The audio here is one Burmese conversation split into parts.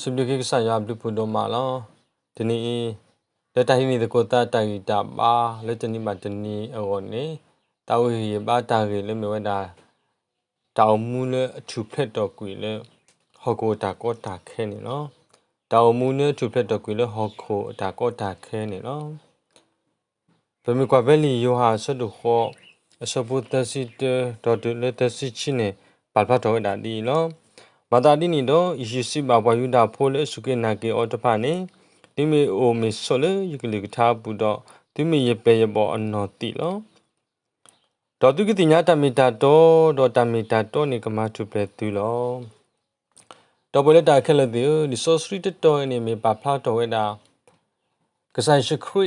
စုပ်ကိကဆာယာဘလူပူဒိုမာလောဒီနီလက်တိုင်းနီတကိုတာတိုင်တာပါလက်တနီမတနီအောနေတာဝီဘာတာရီလေမြဝဒါတောင်မူလေအထူဖက်တော့ကွေလေဟောကိုတာကောတာခဲနေနော်တောင်မူလေအထူဖက်တော့ကွေလေဟောကိုတာကောတာခဲနေနော်ဘယ်မကွာဘယ်လီယိုဟာဆဒုခောအစပုတစီတဒေါ်ဒလက်တစီချင်းပလဖတ်တော့ဒါဒီနော် မတာဒီနီတော့ယေစီဘာဘဝယူဒါဖိုလေစုကေနာကေအော်တဖာနေဒီမီအိုမီဆိုလေယကလီကထားဘူးတော့ဒီမီရပေရပေါ်အနော်တီလောဒေါ်တုကတိညာတမီတာတော့ဒေါ်တမီတာတော့နေကမထုပလက်သူလောတော့ဘလက်တာခက်လက်ဒီဒီဆိုစရီတတော်နေမီပါဖလာတော်ဝဲတာကဆိုင်ရှိခရီ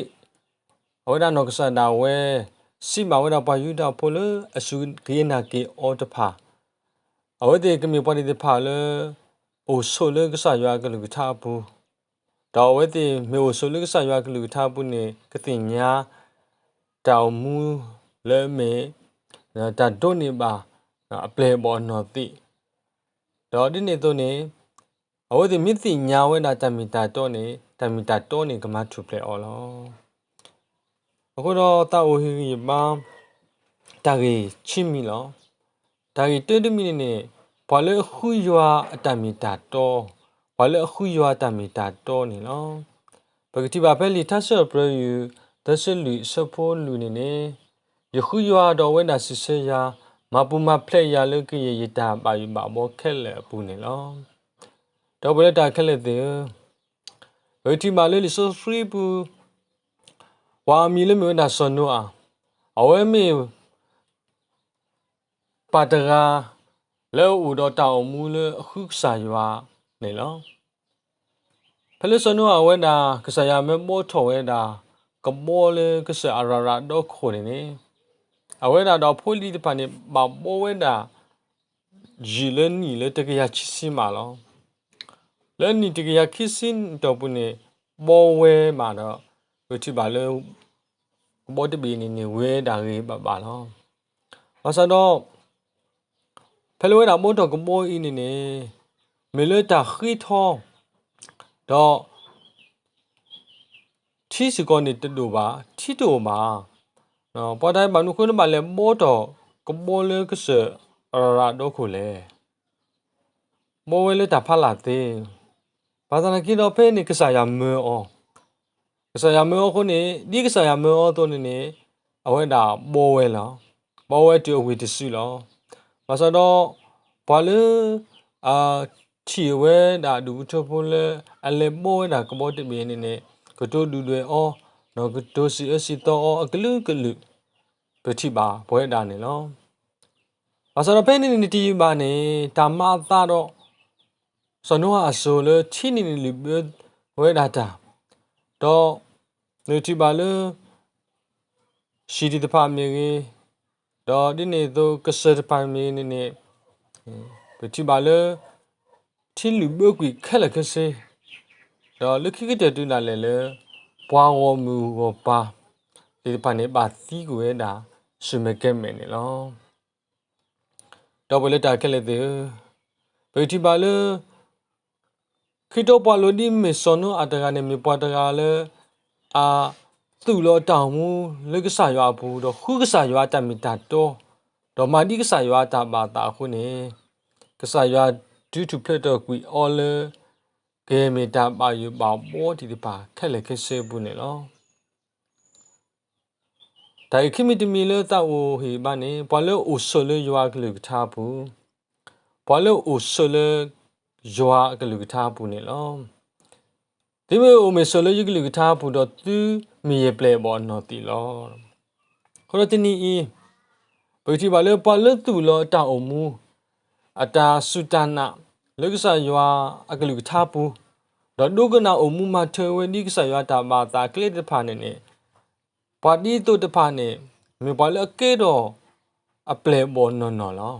ဝဲတာနော်ကဆာဒါဝဲစီမဝဲတာပါယူတာဖိုလေအစုဂေနာကေအော်တဖာ အဝဲတေကမီပေါ်ဒီဖာလေအိုဆိုလေကဆာရွာကလူကထားဘူးတော့ဝဲတေမေအိုဆိုလေကဆာရွာကလူကထားဘူးနေကတင်ညာတောင်မူလဲမေတတ်တို့နေပါအပလေပေါ်နော်တိတော့ဒီနေတော့နေအဝဲတေမြစ်တိညာဝဲတာတမီတာတော့နေတမီတာတော့နေကမထူပလေအော်လောအခုတော့တာအိုဟီမာတာကြီးချင်းမီလော ဒါကြီးတွေ့တမီနေဘာလဲခူရွာအတမီတာတော့ဘာလဲခူရွာတမီတာတော့နေလောပကတိပါဖဲလီထဆပ်ပရယူဒဆလူစဖိုလူနေနေယခုရွာတော့ဝဲနာဆဆရာမပူမဖလက်ရလကရရတာပါယူပါမောခက်လေပူနေလောတော့ဘလက်တာခက်လေတဲ့ဝတီမာလေးဆိုဖရီပူဝါမီလေမနာဆွန်နောအဝဲမီ ပါတရာလဲဦးတော့တောင်မူလေအခုစာရွာနေလောဖလဲဆွန်နောအဝဲတာကဆရာမဲမောထော်ဝဲတာကမောလေကဆအရာရာတော့ခိုနေနေအဝဲတာတော့ဖိုလီတပန်နေမမောဝဲတာဂျီလန်နီလေတကရချစ်စီမာလောလဲနီတကရခစ်စင်တော့ပုနေမောဝဲမှာတော့ဝတိပါလေဘောတပီနေနေဝဲတာကြီးပါပါလောဘာစတော့ ဖဲလွဲတာမို့တော့ကမောအင်းနေနေမေလတာခိထောတော့ထီစကောနေတတူပါထီတူမှာနော်ပေါ်တိုင်းဘာနုခွန်းမှာလဲမို့တော့ကမောလေကစအရာတော့ခုလေမောဝဲလေတာဖလာတဲ့ဘာသာနာကိတော့ဖဲနေကစားရမေအောကစားရမေအောခုနေဒီကစားရမေအောတော့နေနေအဝဲတာမောဝဲလားမောဝဲတူဝီတစုလား ဘာသာတော့ဘာလဲအာချီဝဲတာဒူချဖိုလေအလေမောဝဲတာကမောတမီနေနေကတိုဒူတွေအောနော်ကတိုစီအစီတော့အကလူကလူပတိပါဘွဲတာနေလောဘာသာတော့ဖဲနေနေတီပါနေတာမသာတော့စနောအဆိုလေချီနေနေလီဘွဲတာတာတော့နေတီပါလေရှိဒီတဖာမြေကြီး တော့ဒီနေတော့ကစတပိုင်မြေနေနေပတိပါလေထီလူဘကွီခက်လက်ခစေတော့လူခိကတဲ့တူလာလေလေဘွာဝမူဝပါဒီပနေပါသီကိုရတာရှမကဲမယ်နေလောတော့ဘလက်တာခက်လက်တဲ့ပတိပါလေခိတောပလိုဒီမေဆွန်နအတကနေမြေပွားတကလေအာ သူ့လောတောင်မူလက်ကဆာရွာဘူးတော့ခုကဆာရွာတမီတာတော့တော့မာဒီကဆာရွာတာပါတာခုနေကဆာရွာ due to plate တော့ကွီ all ဂေမီတာပါယူပါပေါ်ဒီပါခက်လေခက်ဆေဘူးနေလောဒါခိမီတမီလေတာဝဟေဘာနေဘာလို့အိုဆိုလေရွာကလူထားဘူးဘာလို့အိုဆိုလေရွာကလူထားဘူးနေလော ဒီမေအိုမေဆိုလေယကလူထားဘူးတော့သူမီရပလေဘောနော်တီလောခေါ်တနီအီဘယ်တီဘာလေပါလေသူလောတာအုံမူအတာစုတနာလုကဆာယွာအကလူထားပူဒေါ်ဒုကနာအုံမူမထေဝနီကဆာယွာတာမာတာကလေးတဖာနေနေပါတီတုတဖာနေမေပါလေကေတော့အပလေဘောနော်နော်လော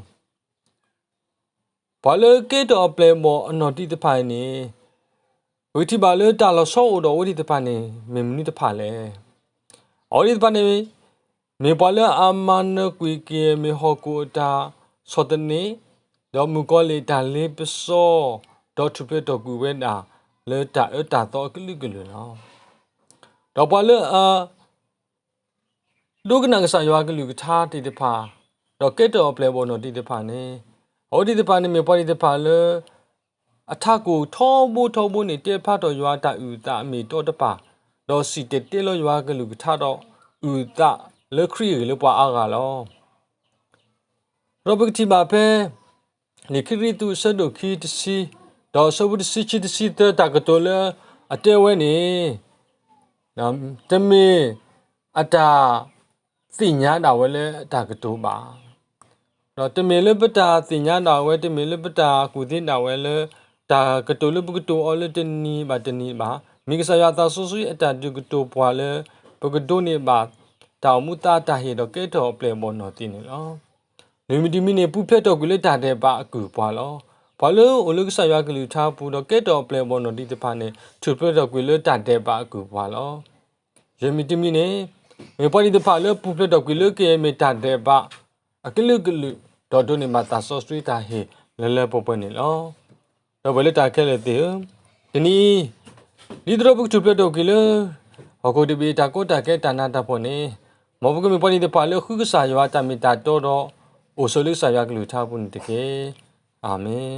ဘာလေကေတော့အပလေဘောအနော်တီတဖာနေ ဝိတိပါလေတာလောဆောတော့ဝိတိတဖာနေမေမနီတဖာလေအော်ဒီတဖာနေမေပါလေအမန်ကွီကေမေဟောကူတာစောတနေတော့မူကောလေတာလေးပစောဒေါ်ထပတော့ကူဝဲနာလေတာအတာတော့ကလိကလူနော်တော့ပါလေအာဒုကနကဆာရွာကလူကထားတိတဖာတော့ကက်တော်ပလေဘောနော်တိတဖာနေဟောတိတဖာနေမြေပေါ်တိတဖာလေ အထကိုထောဖို့ထောဖို့နေတေဖတ်တော်ရွာတာဥတာအမီတော့တပါတော့စီတေတေလောရွာကလူကထားတော့ဥတာလေခရီလေပွားအားကလောရောဘတ်တီမာပဲလေခရီတူဆဒိုခီတစီတော့ဆဘတ်စီချီတစီတတာကတော်လေအတဲဝဲနေနော်တမေအတာသိညာတာဝဲလေအတာကတော်ပါတော့တမေလပတာသိညာတာဝဲတမေလပတာကုသိတာဝဲလေ တာကတော်လေဘကတော်အော်လေတနီပါတနီပါမိကဆရာတာဆူဆူအတာဒုကတော်ပွာလေဘကတော်နေပါတောင်မူတာတာဟေတော့ကဲတော်ပလေမောနော်တင်းနေလောလူမီတီမီနေပူဖက်တော့ကလေးတာတဲ့ပါအကူပွာလောဘာလို့အလုကဆရာကလူထားပူတော့ကဲတော်ပလေမောနော်ဒီတဖာနေထူဖက်တော့ကလေးတာတဲ့ပါအကူပွာလောရမီတီမီနေမေပေါ်ဒီတဖာလေပူဖက်တော့ကလေးကဲမေတာတဲ့ပါအကလူကလူတော့ဒိုနေမတာဆော့စထရီတာဟေလဲလဲပေါ်ပေါ်နေလော တော့ဘယ်လက်တာခဲလေတဲ့ဒီနီဒီတော့ဘုတ်ထူဖက်တော့ကလေးဟောကိုဒီဘီတာကိုတာကဲတာနာတာပေါ်နေမောဘကမေပေါ်ဒီတဖာလေခုကဆာရွာတာမီတာတော့တော့အိုဆိုလိဆာရွာကလူထားပုန်တကေအာမင်